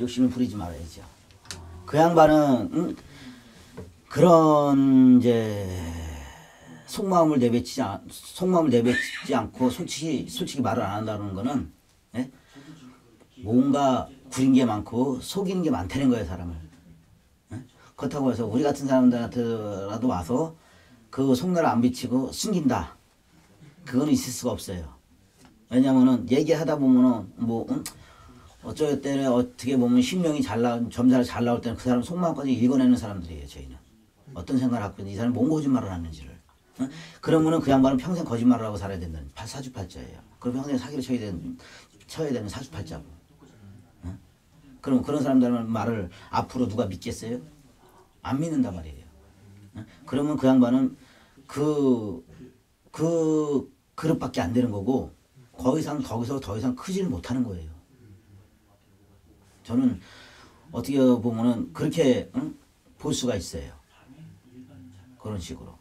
욕심을 부리지 말아야죠. 그 양반은 응? 그런 이제 속마음을 내뱉지 않, 속마음을 내뱉지 않고 솔직히 솔직히 말을 안 한다는 거는 예? 뭔가 구린 게 많고 속이는 게 많다는 거예요 사람을. 예? 그렇다고 해서 우리 같은 사람들한테라도 와서 그 속내를 안 비치고 숨긴다. 그거는 있을 수가 없어요. 왜냐면은 얘기하다 보면은 뭐 응? 어쩔 때는 어떻게 보면 신명이 잘 나, 점잘 잘 나올 때는 그 사람 속마음까지 읽어내는 사람들이에요 저희는. 어떤 생각을 갖고 있는지 이 사람이 뭔 거짓말을 하는지를. 응? 그러면은 그 양반은 평생 거짓말을 하고 살아야 된다는 파- 사주팔자예요. 그럼 평생 사기를 쳐야 되는 쳐야 되는 사주팔자고. 응? 그럼 그런 사람들은 말을 앞으로 누가 믿겠어요? 안 믿는단 말이에요. 응? 그러면 그 양반은 그, 그 그릇밖에 안 되는 거고 더 이상 거기서 더 이상 크지를 못하는 거예요. 저는 어떻게 보면은 그렇게 응? 볼 수가 있어요. 그런 식으로.